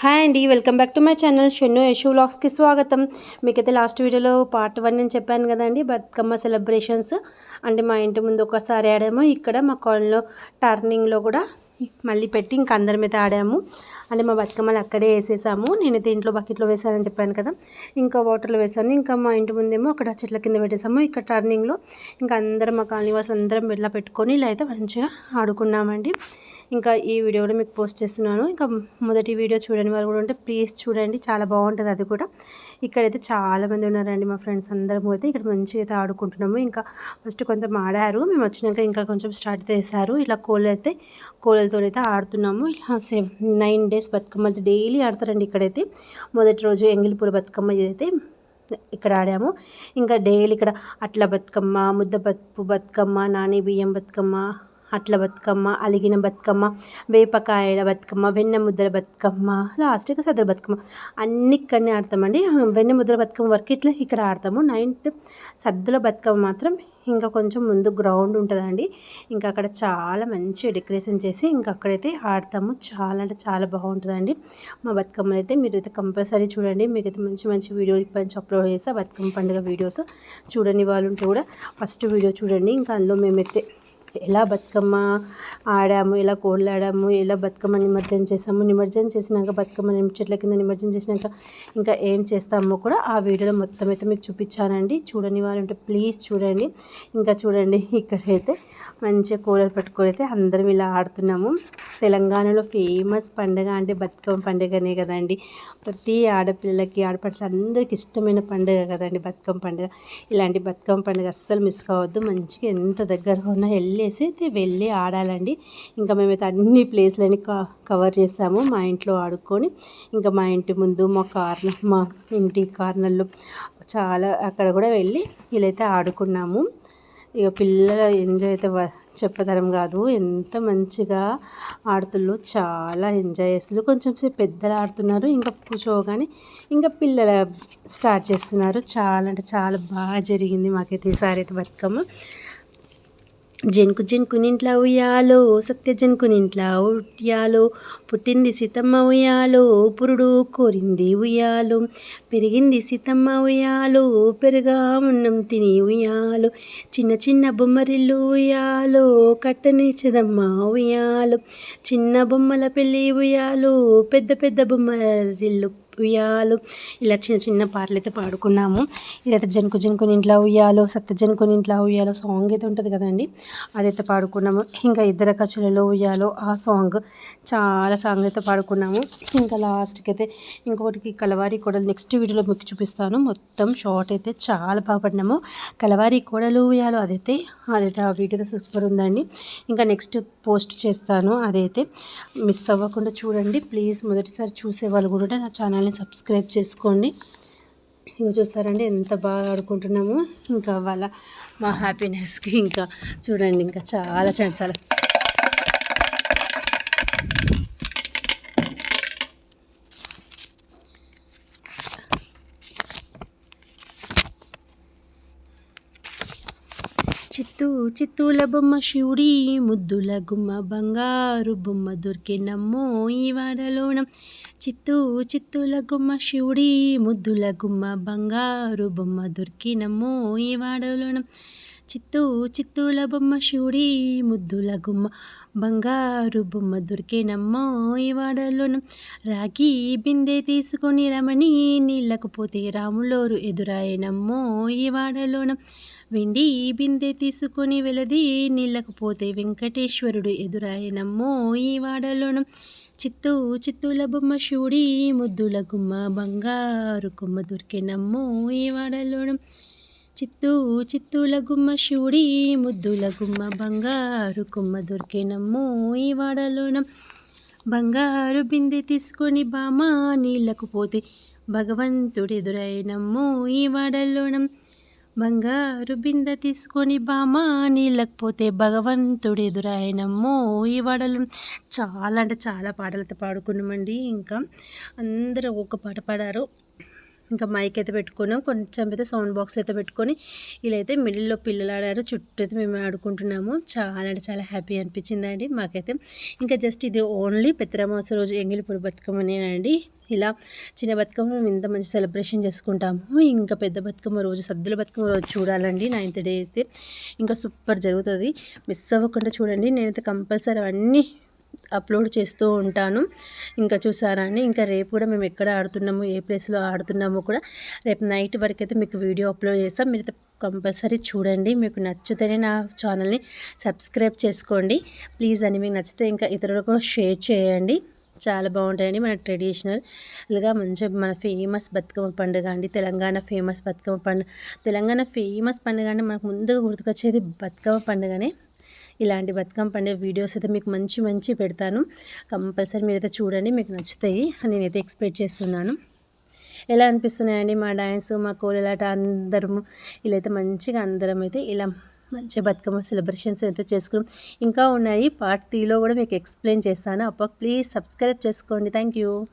Hi అండి welcome back to my channel Shennu Yashu వ్లాగ్స్కి స్వాగతం. మీకైతే లాస్ట్ వీడియోలో పార్ట్ వన్ నేను చెప్పాను కదండి బతుకమ్మ సెలబ్రేషన్స్ అంటే మా ఇంటి ముందు ఒకసారి ఆడాము. ఇక్కడ మా కాలనీలో టర్నింగ్లో కూడా మళ్ళీ పెట్టి ఇంక అందరి మీద ఆడాము. అంటే మా బతుకమ్మలు అక్కడే వేసేసాము. నేనైతే ఇంట్లో బకెట్లో వేసానని చెప్పాను కదా. ఇంకా వాటర్లో వేసాను ఇంకా మా ఇంటి ముందేమో అక్కడ చెట్ల కింద పెట్టేసాము ఇక్కడ టర్నింగ్లో ఇంకా అందరం మా కాలనీ వాసులు అందరం ఇట్లా పెట్టుకొని ఇలా అయితే మంచిగా ఆడుకున్నామండి. ఇంకా ఈ వీడియో కూడా మీకు పోస్ట్ చేస్తున్నాను. ఇంకా మొదటి వీడియో చూడని వారు కూడా ఉంటే ప్లీజ్ చూడండి. చాలా బాగుంటుంది అది కూడా. ఇక్కడైతే చాలామంది ఉన్నారండి మా ఫ్రెండ్స్ అందరం అయితే ఇక్కడ మంచిగా అయితే ఆడుకుంటున్నాము. ఇంకా ఫస్ట్ కొంత ఆడారు. మేము వచ్చినాక ఇంకా కొంచెం స్టార్ట్ చేశారు. ఇలా కోళ్ళు అయితే కోళ్ళతో అయితే ఆడుతున్నాము. ఇలా సేమ్ నైన్ డేస్ బతుకమ్మ అయితే డైలీ ఆడతారండి ఇక్కడైతే. మొదటి రోజు ఎంగిలిపూల బతుకమ్మ అయితే ఇక్కడ ఆడాము. ఇంకా డైలీ ఇక్కడ అట్ల బతుకమ్మ ముద్ద బతుకు బతుకమ్మ నాని బియ్యం బతుకమ్మ అట్ల బతుకమ్మ అలిగిన బతుకమ్మ వేపకాయల బతుకమ్మ వెన్న ముద్దల బతుకమ్మ లాస్ట్కి సదర బతుకమ్మ. అన్ని ఇక్కడనే ఆడతామండి. వెన్న ముద్దల బతుకమ్మ వరకు ఇట్లా ఇక్కడ ఆడతాము. నైన్త్ సద్దుల బతుకమ్మ మాత్రం ఇంకా కొంచెం ముందు గ్రౌండ్ ఉంటుందండి. ఇంకా అక్కడ చాలా మంచి డెకరేషన్ చేసి ఇంకా అక్కడైతే ఆడతాము. చాలా అంటే చాలా బాగుంటుందండి. మా బతుకమ్మలు అయితే మీరు అయితే కంపల్సరీ చూడండి. మీకైతే మంచి మంచి వీడియోలు ఇప్పటి అప్లోడ్ చేస్తే. బతుకమ్మ పండుగ వీడియోస్ చూడని వాళ్ళు ఉంటే కూడా ఫస్ట్ వీడియో చూడండి. ఇంకా అందులో మేమైతే ఎలా బతుకమ్మ ఆడాము ఎలా కోళ్ళాడాము ఎలా బతుకమ్మ నిమజ్జనం చేసాము నిమజ్జనం చేసినాక బతుకమ్మ చెట్ల కింద నిమజ్జనం చేసినాక ఇంకా ఏం చేస్తామో కూడా ఆ వీడియోలో మొత్తం అయితే మీకు చూపించానండి. చూడని ఉంటే ప్లీజ్ చూడండి. ఇంకా చూడండి ఇక్కడైతే మంచిగా కూలర్ పట్టుకొని అయితే అందరం ఇలా ఆడుతున్నాము. తెలంగాణలో ఫేమస్ పండుగ అంటే బతుకమ్మ పండుగనే కదండి. ప్రతి ఆడపిల్లలకి ఆడపడుచులు అందరికి ఇష్టమైన పండుగ కదండి బతుకమ్మ పండుగ. ఇలాంటి బతుకమ్మ పండుగ అస్సలు మిస్ కావద్దు. మంచిగా ఎంత దగ్గర ఉన్నా వెళ్ళేసి అయితే వెళ్ళి ఆడాలండి. ఇంకా మేమైతే అన్ని ప్లేస్లని కవర్ చేసాము. మా ఇంట్లో ఆడుకొని ఇంకా మా ఇంటి ముందు మా కార్నర్ మా ఇంటి కార్నర్లో చాలా అక్కడ కూడా వెళ్ళి వీళ్ళైతే ఆడుకున్నాము. ఇక పిల్లల ఎంజాయ్ అయితే చెప్పతరం కాదు. ఎంత మంచిగా ఆడుతుళ్ళు చాలా ఎంజాయ్ చేస్తున్నారు. కొంచెం సేపు పెద్దలు ఆడుతున్నారు. ఇంకా కూర్చోగానే ఇంకా పిల్లల స్టార్ట్ చేస్తున్నారు. చాలా అంటే చాలా బాగా జరిగింది మాకైతే ఈసారి అయితే బతుకమ్మ. జనుకు జంకునింట్ల ఉయ్యాలో సత్య జనుకునింట్లో ఉయ్యాలో పుట్టింది సీతమ్మ ఉయ్యాలో పురుడు కోరింది ఉయ్యాలో పెరిగింది సీతమ్మ ఉయ్యాలో పెరుగా ఉన్నం తిని ఉయ్యాలో చిన్న చిన్న బొమ్మరిల్లు ఉయ్యాలో కట్టనిచ్చదమ్మ ఉయ్యాలో చిన్న బొమ్మల పెళ్ళి ఉయ్యాలో పెద్ద పెద్ద బొమ్మరిల్లు ఉయ్యాలు. ఇలా చిన్న చిన్న పాటలు అయితే పాడుకున్నాము. ఇదైతే జనుకు జనుకుని ఇంట్లో ఉయ్యాలో సత్య జనుకుని ఇంట్లో ఉయ్యాలో సాంగ్ అయితే ఉంటుంది కదండి. అదైతే పాడుకున్నాము. ఇంకా ఇద్దరు కచ్చలలో ఉయ్యాలో ఆ సాంగ్ చాలా సాంగ్ అయితే పాడుకున్నాము. ఇంకా లాస్ట్కి అయితే ఇంకొకటికి కలవారి కోడలు. నెక్స్ట్ వీడియోలో మీకు చూపిస్తాను. మొత్తం షార్ట్ అయితే చాలా బాగుపడినాము కలవారి కోడలు ఉయ్యాలో అదైతే అదైతే ఆ వీడియో సూపర్ ఉందండి. ఇంకా నెక్స్ట్ పోస్ట్ చేస్తాను. అదైతే మిస్ అవ్వకుండా చూడండి. ప్లీజ్ మొదటిసారి చూసే వాళ్ళు కూడా నా ఛానల్ ఛానల్ని సబ్స్క్రైబ్ చేసుకోండి. ఇంకా చూసారండి ఎంత బాగా ఆడుకుంటున్నాము. ఇంకా వాళ్ళ మా హ్యాపీనెస్కి ఇంకా చూడండి ఇంకా చాలా చాలా చాలా. చిత్తూ చిత్తూల బొమ్మ శివుడి ముద్దుల గుమ్మ బంగారు బొమ్మ దొరికినమ్మో ఈ వాడలోన. చిత్తూ చిత్తూల గుమ్మ శివుడి ముద్దుల గుమ్మ బంగారు బొమ్మ దొరికినమ్మో ఈ వాడలోనం. చిత్తూ చిత్తూల బొమ్మ శివుడి ముద్దుల గుమ్మ బంగారు బొమ్మ దొరికేనమ్మో ఈ వాడలోను. రాగి బిందె తీసుకొని రమణి నీళ్ళకు పోతే రాములోరు ఎదురాయనమ్మో ఈ వాడలోన. వెండి బిందె తీసుకొని వెలది నీళ్ళకు పోతే వెంకటేశ్వరుడు ఎదురాయనమ్మో ఈ వాడలోను. చిత్తూ చిత్తూల బొమ్మ శివుడి ముద్దుల గుమ్మ బంగారు కొమ్మ దొరికేనమ్మో ఈ వాడలోను. చిత్తూ చిత్తూల గుమ్మ శివుడి ముద్దుల గుమ్మ బంగారు కుమ్మ దొరికేనమ్మో ఈ వాడలోన బంగారు బిందె తీసుకొని బామా నీళ్ళకు పోతే భగవంతుడెదురైనమ్మో ఈ వాడలోనం బంగారు బిందె తీసుకొని బామా నీళ్ళకు పోతే భగవంతుడు ఎదురాయనమ్మో ఈ వాడలు చాలా అంటే చాలా పాటలతో పాడుకున్నామండి. ఇంకా అందరూ ఒక పాట పాడారు. ఇంకా మైక్ అయితే పెట్టుకున్నాం. కొంచెం అయితే సౌండ్ బాక్స్ అయితే పెట్టుకొని ఇలా అయితే మిడిల్లో పిల్లలు ఆడారు చుట్టూ అయితే మేము ఆడుకుంటున్నాము. చాలా అంటే చాలా హ్యాపీ అనిపించిందండి మాకైతే. ఇంకా జస్ట్ ఇది ఓన్లీ పెత్తరమాస రోజు ఎంగిలిపూడి బతుకమ్మనేనండి ఇలా చిన్న బతుకమ్మ మేము ఇంత మంచి సెలబ్రేషన్ చేసుకుంటాము. ఇంకా పెద్ద బతుకమ్మ రోజు సద్దుల బతుకమ్మ రోజు చూడాలండి. నైన్త్ డే అయితే ఇంకా సూపర్ జరుగుతుంది. మిస్ అవ్వకుండా చూడండి. నేనైతే కంపల్సరీ అవన్నీ అప్లోడ్ చేస్తూ ఉంటాను. ఇంకా చూసారా అండి? ఇంకా రేపు కూడా మేము ఎక్కడ ఆడుతున్నాము ఏ ప్లేస్లో ఆడుతున్నాము కూడా రేపు నైట్ వరకు అయితే మీకు వీడియో అప్లోడ్ చేస్తాం. మీరు కంపల్సరీ చూడండి. మీకు నచ్చితేనే నా ఛానల్ని సబ్స్క్రైబ్ చేసుకోండి. ప్లీజ్ అని మీకు నచ్చితే ఇంకా ఇతరులకు కూడా షేర్ చేయండి. చాలా బాగుంటాయండి మన ట్రెడిషనల్గా మంచిగా మన ఫేమస్ బతుకమ్మ పండుగ అండి. తెలంగాణ ఫేమస్ బతుకమ్మ పండుగ. తెలంగాణ ఫేమస్ పండుగ అంటే మనకు ముందుగా గుర్తుకొచ్చేది బతుకమ్మ పండుగనే. ఇలాంటి బతుకమ్మ పండే వీడియోస్ అయితే మీకు మంచి మంచి పెడతాను. కంపల్సరీ మీరైతే చూడండి మీకు నచ్చుతాయి. అని నేనైతే ఎక్స్పెక్ట్ చేస్తున్నాను. ఎలా అనిపిస్తున్నాయండి మా డ్యాన్స్ మా కోలలాట అందరము ఇలా అయితే మంచిగా అందరం అయితే ఇలా మంచిగా బతుకమ్మ సెలబ్రేషన్స్ అయితే చేసుకున్నాం. ఇంకా ఉన్నాయి. పార్ట్ త్రీలో కూడా మీకు ఎక్స్ప్లెయిన్ చేస్తాను. అప్ప ప్లీజ్ సబ్స్క్రైబ్ చేసుకోండి. Thank you.